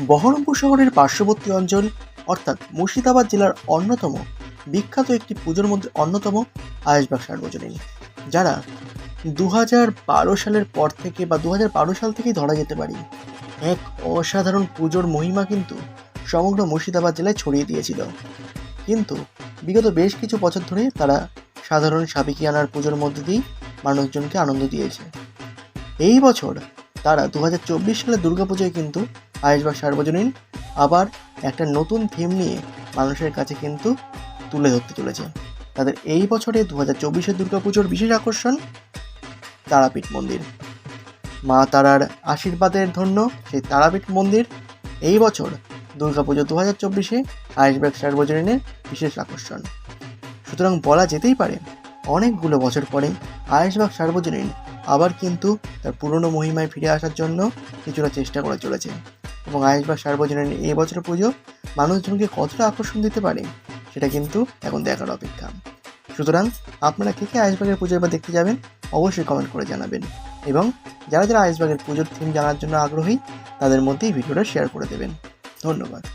বহরমপুর শহরের পার্শ্ববর্তী অঞ্চল, অর্থাৎ মুর্শিদাবাদ জেলার অন্যতম বিখ্যাত একটি পুজোর মধ্যে অন্যতম আয়েশবাগ সার্বজনীন যারা দু হাজার বারো সালের পর থেকে বা দু হাজার বারো সাল থেকেই ধরা যেতে পারি। এক অসাধারণ পুজোর মহিমা কিন্তু সমগ্র মুর্শিদাবাদ জেলায় ছড়িয়ে দিয়েছিল। কিন্তু বিগত বেশ কিছু বছর ধরে তারা সাধারণ সাবিকিয়ানার পুজোর মধ্যে দিয়েই মানুষজনকে আনন্দ দিয়েছে। এই বছর তারা দু সালের দুর্গাপুজোয় কিন্তু আয়েশবাগ সার্বজনীন আবার একটা নতুন থিম নিয়ে মানুষের কাছে কিন্তু তুলে ধরতে চলেছে। তাদের এই বছরে দু হাজার চব্বিশের দুর্গাপুজোর বিশেষ আকর্ষণ তারাপীঠ মন্দির। মা তারার আশীর্বাদের ধন্য সেই তারাপীঠ মন্দির। এই বছর দুর্গাপুজো দু হাজার চব্বিশে আয়েশবাগ সার্বজনীনের বিশেষ আকর্ষণ। সুতরাং বলা যেতেই পারে, অনেকগুলো বছর পরে আয়েশবাগ সার্বজনীন আবার কিন্তু তার পুরনো মহিমায় ফিরে আসার জন্য কিছুটা চেষ্টা করে চলেছে। এবং আয়েশবাগ সার্বজনীন এই বছর পুজো মানুষজনকে কতটা আকর্ষণ দিতে পারে, সেটা কিন্তু এখন দেখার অপেক্ষা। সুতরাং আপনারা কে কে আয়েশবাগের পুজো এবার দেখতে যাবেন, অবশ্যই কমেন্ট করে জানাবেন। এবং যারা যারা আয়েশবাগের পুজোর থিম জানার জন্য আগ্রহী, তাদের মধ্যেই ভিডিওটা শেয়ার করে দেবেন। ধন্যবাদ।